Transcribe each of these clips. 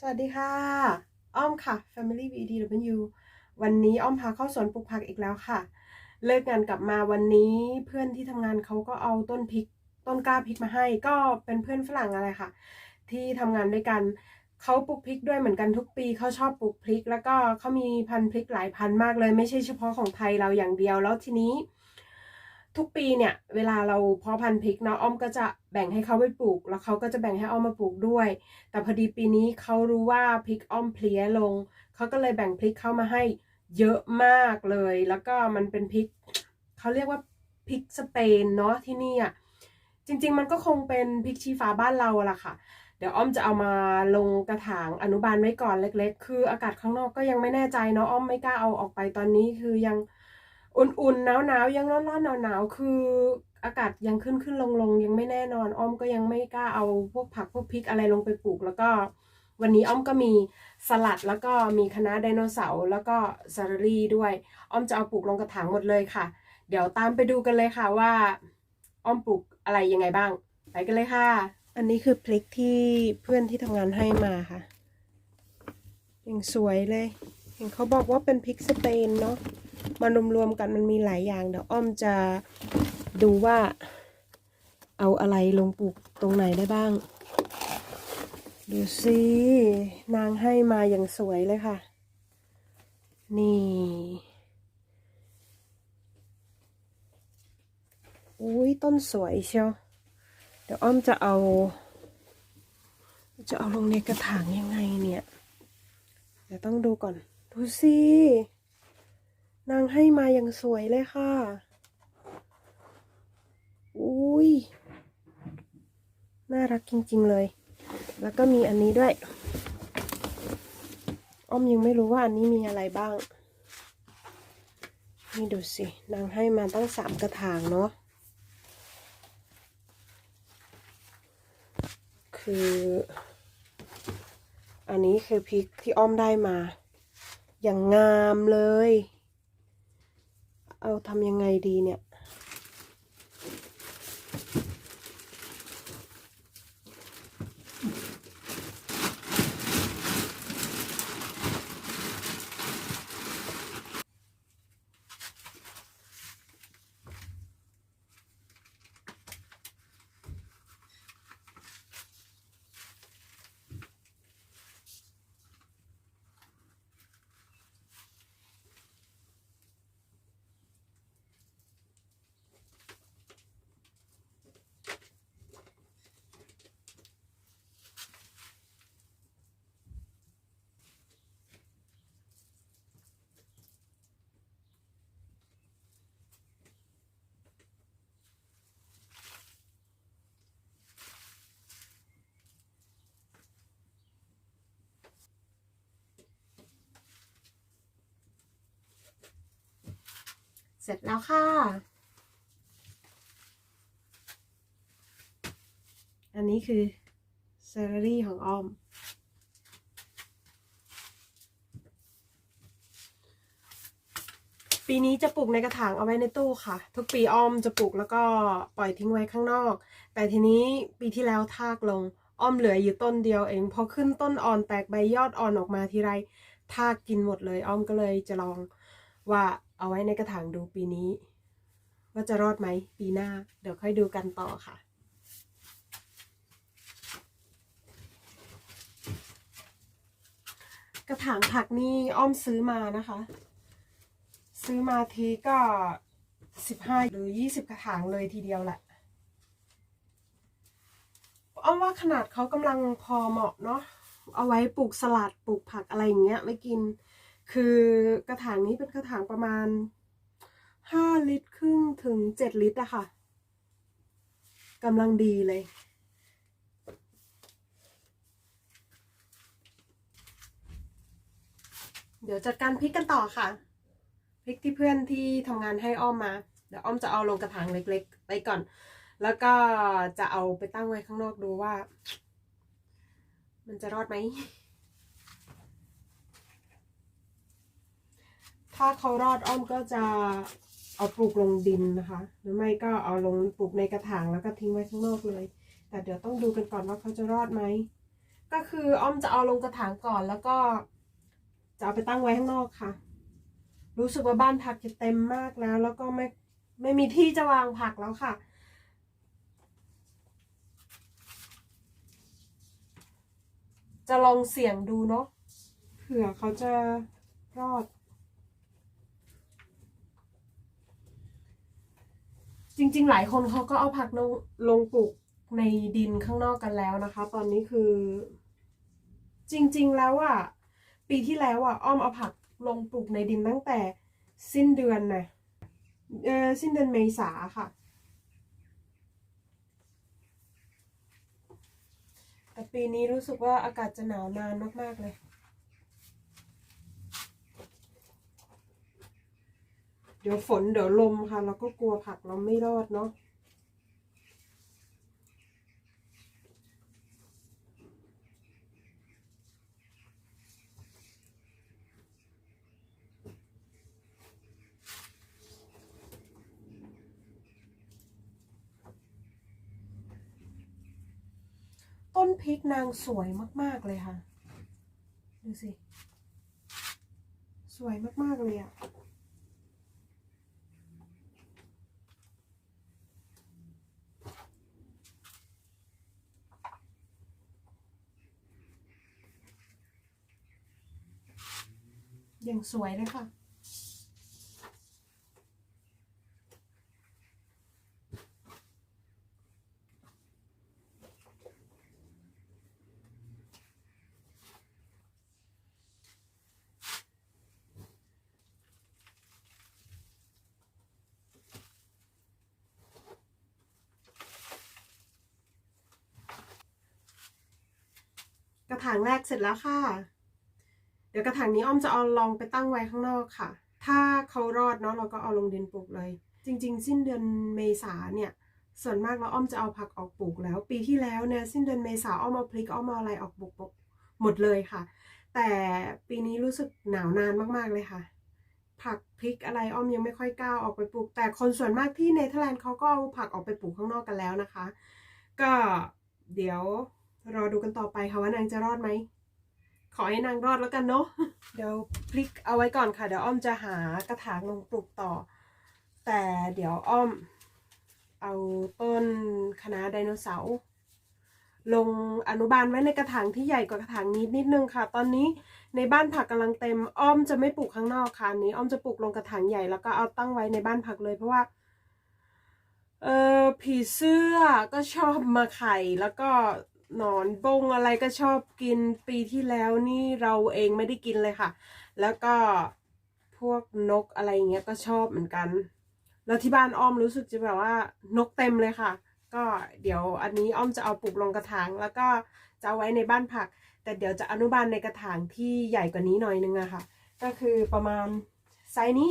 สวัสดีค่ะ อ้อมค่ะ Family VDW วันนี้อ้อมพาเข้าสวนปลูกผักอีกแล้วค่ะ เลิกงานกลับมาวันนี้เพื่อนที่ทำงานเขาก็เอาต้นพริก ต้นกล้าพริกมาให้ ก็เป็นเพื่อนฝรั่งอะไรค่ะ ที่ทำงานด้วยกันเขาปลูกพริกด้วยเหมือนกันทุกปีเขาชอบปลูกพริก แล้วก็เขามีพันธุ์พริกหลายพันธุ์มากเลย ไม่ใช่เฉพาะของไทยเราอย่างเดียวแล้วทีนี้ ทุกปีเนี่ยเวลาเราเพาะพันธุ์พริกเนาะอ้อมก็จะแบ่งให้เขาไปปลูก แล้วเขาก็จะแบ่งให้อ้อมมาปลูกด้วย แต่พอดีปีนี้เขารู้ว่าพริกอ้อมเพลี้ยลงเขาก็เลยแบ่งพริกเข้ามาให้เยอะมากเลย แล้วก็มันเป็นพริกเขาเรียกว่าพริกสเปนเนาะที่นี่อะจริง ๆ มันก็คงเป็นพริกชี้ฟ้าบ้านเราล่ะค่ะ เดี๋ยวอ้อมจะเอามาลงกระถางอนุบาลไว้ก่อนเล็ก ๆ คืออากาศข้างนอกก็ยังไม่แน่ใจเนาะอ้อมไม่กล้าเอาออกไปตอนนี้คือยัง อุ่นๆหนาวๆยังร้อนๆหนาวๆคืออากาศยังขึ้นขึ้นลงลงๆยังไม่แน่นอน อ้อมก็ยังไม่กล้าเอาพวกผักพวกพริกอะไรลงไปปลูก แล้วก็วันนี้อ้อมก็มีสลัดแล้วก็มีคณะไดโนเสาร์แล้วก็ซาลารี่ด้วย อ้อมจะเอาปลูกลงกระถางหมดเลยค่ะ เดี๋ยวตามไปดูกันเลยค่ะว่า อ้อมปลูกอะไรยังไงบ้าง ไปกันเลยค่ะ อันนี้คือพริกที่เพื่อนที่ทำงานให้มาค่ะยังสวยเลย เห็นเขาบอกว่าเป็นพริกสเปนเนาะ มารวมๆกันมันมีหลายอย่างเดี๋ยวอ้อมจะดูว่าเอาอะไรลงปลูกตรงไหนได้บ้าง ดูสินางให้มาอย่างสวยเลยค่ะ นี่ อุ้ยต้นสวยเชียว เดี๋ยวอ้อมจะเอา จะเอาลงในกระถางยังไงเนี่ย เดี๋ยวต้องดูก่อน ดูสิ นางให้มาอย่างสวยเลยค่ะ อุ้ย น่ารักจริงๆเลย แล้วก็มีอันนี้ด้วย อ้อมยังไม่รู้ว่าอันนี้มีอะไรบ้าง นี่ดูสิ นางให้มาตั้งสามกระถางเนาะ คือ อันนี้คือพริกที่อ้อมได้มา อย่างงามเลย เอาทำยังไงดีเนี่ย เสร็จแล้วค่ะ อันนี้คือเซาลารี่ของอ้อม ปีนี้จะปลูกในกระถางเอาไว้ในตู้ค่ะ ทุกปีอ้อมจะปลูกแล้วก็ปล่อยทิ้งไว้ข้างนอก แต่ทีนี้ปีที่แล้วทากลง อ้อมเหลืออยู่ต้นเดียวเอง พอขึ้นต้นอ่อนแตกใบยอดอ่อนออกมาทีไรทากกินหมดเลย อ้อมก็เลยจะลองว่า เอาไว้ในกระถางดูปีนี้ ว่าจะรอดไหมปีหน้า เดี๋ยวค่อยดูกันต่อค่ะ กระถางผักนี่อ้อมซื้อมานะคะ ซื้อมาทีก็สิบห้าหรือยี่สิบกระถางเลยทีเดียวแหละอ้อมว่าขนาดเขากำลังพอเหมาะเนาะเอาไว้ปลูกสลัดปลูกผักอะไรอย่างเงี้ยไว้กิน คือกระถางนี้เป็นกระถางประมาณห้าลิตรครึ่งถึงเจ็ดลิตรอะค่ะกำลังดีเลย เดี๋ยวจัดการพริกกันต่อค่ะพริกที่เพื่อนที่ทำงานให้อ้อมมา เดี๋ยวอ้อมจะเอาลงกระถางเล็กๆไปก่อน แล้วก็จะเอาไปตั้งไว้ข้างนอกดูว่า มันจะรอดไหม ถ้าเขารอดอ้อมก็จะเอาปลูกลงดินนะคะ หรือไม่ก็เอาลงปลูกในกระถางแล้วก็ทิ้งไว้ข้างนอกเลย แต่เดี๋ยวต้องดูกันก่อนว่าเขาจะรอดไหม ก็คืออ้อมจะเอาลงกระถางก่อนแล้วก็จะเอาไปตั้งไว้ข้างนอกค่ะ รู้สึกว่าบ้านผักจะเต็มมากแล้ว แล้วก็ไม่ไม่มีที่จะวางผักแล้วค่ะ จะลองเสี่ยงดูเนาะเผื่อเขาจะรอด จริง ๆ หลายคนเขาก็เอาผักลงลงปลูกในดินข้างนอกกันแล้วนะคะ ตอนนี้คือ จริง ๆ แล้วอะปีที่แล้วอะอ้อมเอาผักลงปลูกในดินตั้งแต่สิ้นเดือนนะเออสิ้นเดือนเมษาค่ะ แต่ปีนี้รู้สึกว่าอากาศจะหนาวนานมาก ๆ เลย ดี๋ยวฝนเดี๋ยวลมค่ะ เราก็กลัวผักเราไม่รอดเนาะต้นพริกนางสวยมาก ๆ เลยค่ะ ดูสิ สวยมาก ๆ เลยอะ อย่างสวยเลยค่ะ กระถางแรกเสร็จแล้วค่ะ ดี๋ยวกระถางนี้อ้อมจะเอาลองไปตั้งไว้ข้างนอกค่ะ ถ้าเขารอดเนาะเราก็เอาลงดินปลูกเลย จริง ๆ สิ้นเดือนเมษาเนี่ย ส่วนมากแล้วอ้อมจะเอาผักออกปลูกแล้ว ปีที่แล้วเนี่ยสิ้นเดือนเมษาอ้อมเอาพริกอ้อมเอาอะไรออกปลูกหมดเลยค่ะ แต่ปีนี้รู้สึกหนาวนานมากๆเลยค่ะ ผักพริกอะไรอ้อมยังไม่ค่อยกล้าออกไปปลูก แต่คนส่วนมากที่เนเธอร์แลนด์เขาก็เอาผักออกไปปลูกข้างนอกกันแล้วนะคะ ก็เดี๋ยวรอดูกันต่อไปค่ะว่านางจะรอดไหม ขอให้นางรอดแล้วกันเนาะเดี๋ยวพลิกเอาไว้ก่อนค่ะ เดี๋ยวอ้อมจะหากระถางลงปลูกต่อ แต่เดี๋ยวอ้อม เอาต้นคณะไดโนเสาร์ลงอนุบาลไว้ในกระถางที่ใหญ่กว่ากระถางนี้นิดนึงค่ะ ตอนนี้ในบ้านผักกำลังเต็ม อ้อมจะไม่ปลูกข้างนอกค่ะนนี้ อ้อมจะปลูกลงกระถางใหญ่แล้วก็เอาตั้งไว้ในบ้านผักเลยเพราะว่า เออผีเสื้อก็ชอบมาไข่แล้วก็ หนอนบงอะไรก็ชอบกินปีที่แล้วนี่เราเองไม่ได้กินเลยค่ะ แล้วก็พวกนกอะไรเงี้ยก็ชอบเหมือนกัน แล้วที่บ้านอ้อมรู้สึกจะแบบว่านกเต็มเลยค่ะ ก็เดี๋ยวอันนี้อ้อมจะเอาปลูกลงกระถาง แล้วก็จะเอาไว้ในบ้านผัก แต่เดี๋ยวจะอนุบาลในกระถางที่ใหญ่กว่านี้หน่อยนึงอะค่ะ ก็คือประมาณไซส์นี้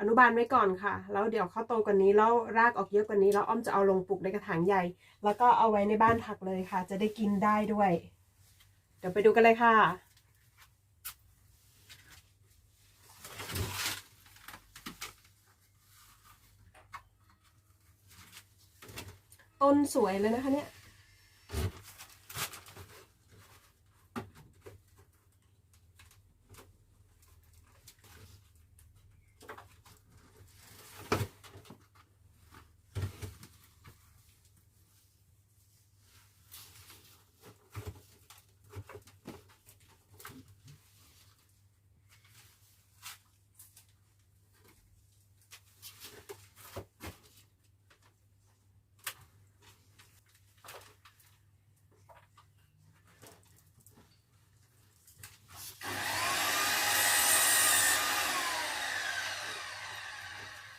อนุบาลไว้ก่อนค่ะ แล้วเดี๋ยวเขาโตกว่านี้แล้วรากออกเยอะกว่านี้แล้วอ้อมจะเอาลงปลูกในกระถางใหญ่ แล้วก็เอาไว้ในบ้านผักเลยค่ะ จะได้กินได้ด้วย เดี๋ยวไปดูกันเลยค่ะต้นสวยเลยนะคะเนี่ย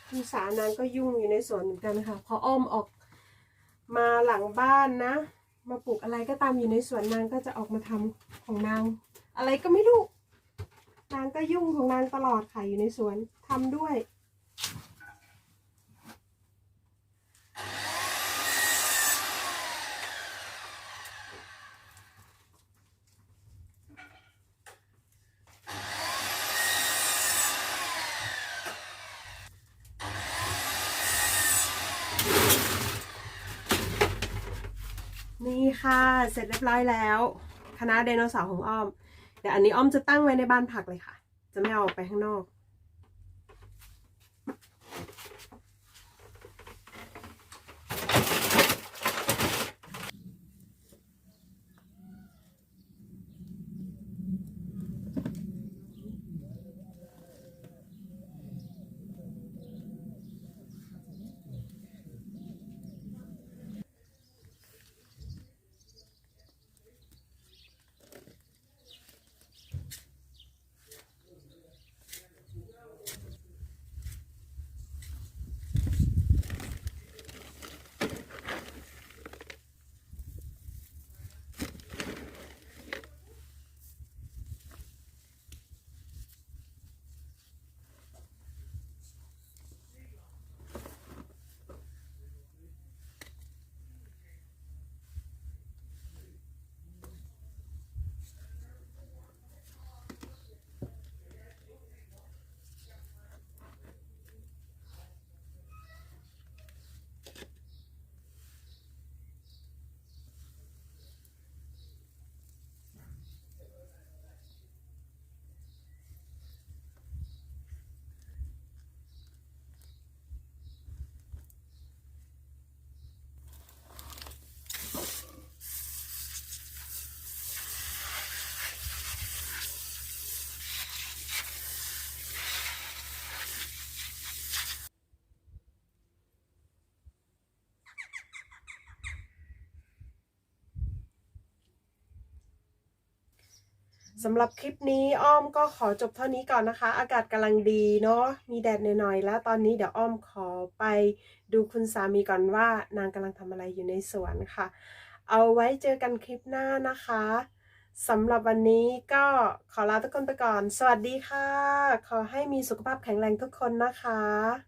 พี่สานางก็ยุ่งอยู่ในสวนเหมือนกันค่ะพออ้อมออกมาหลังบ้านนะ มาปลูกอะไรก็ตามอยู่ในสวนนางก็จะออกมาทำของนาง อะไรก็ไม่รู้นางก็ยุ่งของนางตลอดค่ะอยู่ในสวนทำด้วย ค่ะ เสร็จเรียบร้อยแล้วคณะไดโนเสาร์ของอ้อม เดี๋ยวอันนี้อ้อมจะตั้งไว้ในบ้านผักเลยค่ะ จะไม่เอาออกไปข้างนอก สำหรับคลิปนี้อ้อมก็ขอจบเท่านี้ก่อนนะคะ อากาศกำลังดีเนาะมีแดดหน่อยๆ แล้วตอนนี้เดี๋ยวอ้อมขอไปดูคุณสามีก่อนว่านางกำลังทำอะไรอยู่ในสวนค่ะ เอาไว้เจอกันคลิปหน้านะคะสำหรับวันนี้ก็ขอลาทุกคนไปก่อน สวัสดีค่ะ ขอให้มีสุขภาพแข็งแรงทุกคนนะคะ